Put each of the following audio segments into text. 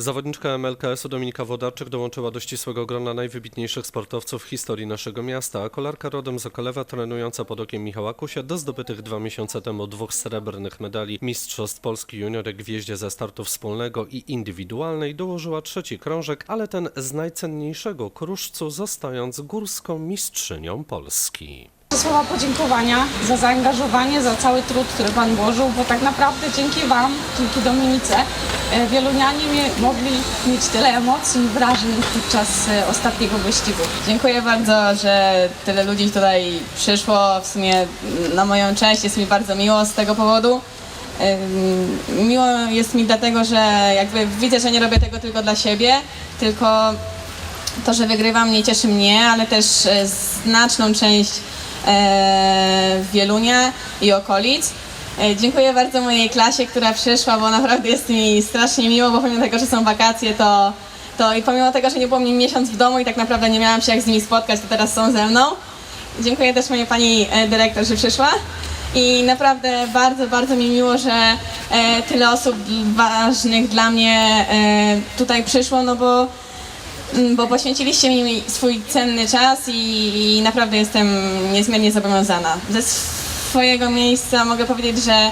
Zawodniczka MLKS-u Dominika Wodarczyk dołączyła do ścisłego grona najwybitniejszych sportowców w historii naszego miasta, a kolarka rodem z Okalewa, trenująca pod okiem Michała Kusia, do zdobytych dwa miesiące temu dwóch srebrnych medali Mistrzostw Polski juniorek w jeździe ze startu wspólnego i indywidualnej dołożyła trzeci krążek, ale ten z najcenniejszego kruszcu, zostając górską mistrzynią Polski. Słowa podziękowania za zaangażowanie, za cały trud, który Pan włożył, bo tak naprawdę dzięki Wam, dzięki Dominice, wielunianie mie- mogli mieć tyle emocji i wrażeń podczas e, ostatniego wyścigu. Dziękuję bardzo, że tyle ludzi tutaj przyszło. W sumie na moją cześć jest mi bardzo miło z tego powodu. Miło jest mi dlatego, że jakby widzę, że nie robię tego tylko dla siebie, tylko to, że wygrywam nie cieszy mnie, ale też e, znaczną część e, Wielunia i okolic. E, Dziękuję bardzo mojej klasie, która przyszła, bo naprawdę jest mi strasznie miło, bo pomimo tego, że są wakacje, to, to i pomimo tego, że nie było mnie miesiąc w domu i tak naprawdę nie miałam się jak z nimi spotkać, to teraz są ze mną. Dziękuję też mojej pani e, dyrektor, że przyszła. I naprawdę bardzo, bardzo mi miło, że e, tyle osób ważnych dla mnie e, tutaj przyszło, no bo Mm, bo poświęciliście mi swój cenny czas i, i naprawdę jestem niezmiernie zobowiązana. Ze swojego miejsca mogę powiedzieć, że e,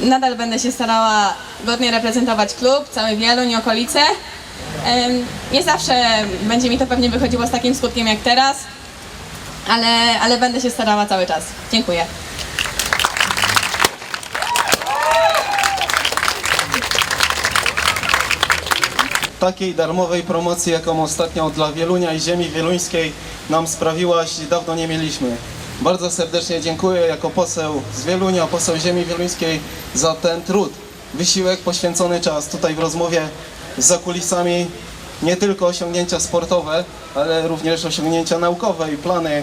nadal będę się starała godnie reprezentować klub, cały Wieluń okolice. Nie zawsze będzie mi to pewnie wychodziło z takim skutkiem jak teraz, ale, ale będę się starała cały czas. Dziękuję. takiej darmowej promocji, jaką ostatnio dla Wielunia i ziemi wieluńskiej nam sprawiłaś, dawno nie mieliśmy. Bardzo serdecznie dziękuję jako poseł z Wielunia, poseł ziemi wieluńskiej za ten trud, wysiłek, poświęcony czas tutaj w rozmowie z zakulisami nie tylko osiągnięcia sportowe, ale również osiągnięcia naukowe i plany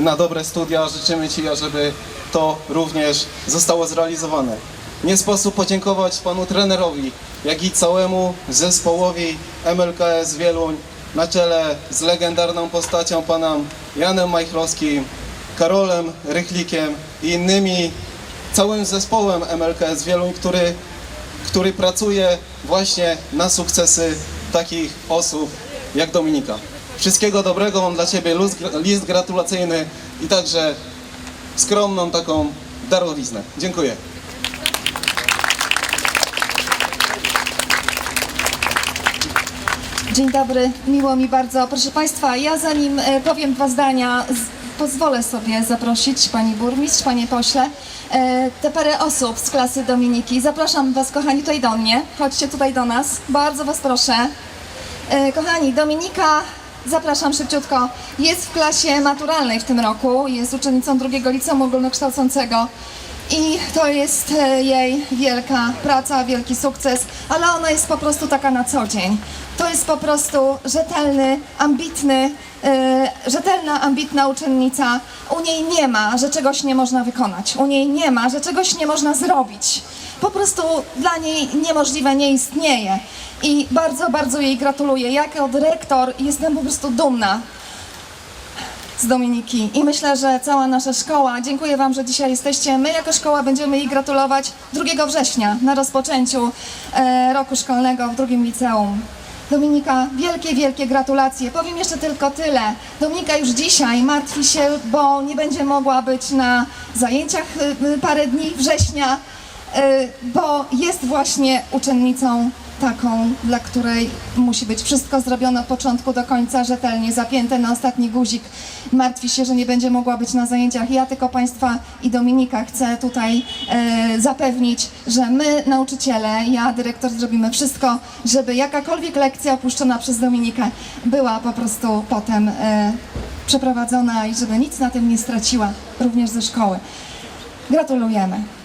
na dobre studia. Życzymy Ci, ażeby to również zostało zrealizowane. Nie sposób podziękować panu trenerowi, jak i całemu zespołowi MLKS Wieluń na czele z legendarną postacią panem Janem Majchrowskim, Karolem Rychlikiem i innymi, całym zespołem MLKS Wieluń, który, który pracuje właśnie na sukcesy takich osób jak Dominika. Wszystkiego dobrego, mam dla Ciebie list, gratulacyjny i także skromną taką darowiznę. Dziękuję. Dzień dobry, miło mi bardzo. Proszę Państwa, ja zanim e, powiem dwa zdania, pozwolę sobie zaprosić Pani Burmistrz, Panie Pośle, e, te parę osób z klasy Dominiki. Zapraszam Was, kochani, tutaj do mnie. Chodźcie tutaj do nas. Bardzo Was proszę. E, Kochani, Dominika, zapraszam szybciutko, jest w klasie maturalnej w tym roku. Jest uczennicą drugiego liceum ogólnokształcącego. I to jest e, jej wielka praca, wielki sukces, ale ona jest po prostu taka na co dzień. To jest po prostu rzetelny, ambitny, e, rzetelna, ambitna uczennica. U niej nie ma, że czegoś nie można wykonać. U niej nie ma, że czegoś nie można zrobić. Po prostu dla niej niemożliwe nie istnieje. I bardzo, bardzo jej gratuluję. Jako dyrektor jestem po prostu dumna z Dominiki i myślę, że cała nasza szkoła, dziękuję Wam, że dzisiaj jesteście. My jako szkoła będziemy jej gratulować 2 września na rozpoczęciu e, roku szkolnego w drugim liceum. Dominika, wielkie, wielkie gratulacje. Powiem jeszcze tylko tyle. Dominika już dzisiaj martwi się, bo nie będzie mogła być na zajęciach y, y, parę dni września, y, bo jest właśnie uczennicą taką, dla której musi być wszystko zrobione od początku do końca, rzetelnie, zapięte na ostatni guzik. Martwi się, że nie będzie mogła być na zajęciach. Ja tylko Państwa i Dominika chcę tutaj e, zapewnić, że my, nauczyciele, ja, dyrektor, zrobimy wszystko, żeby jakakolwiek lekcja opuszczona przez Dominikę była po prostu potem e, przeprowadzona i żeby nic na tym nie straciła, również ze szkoły. Gratulujemy.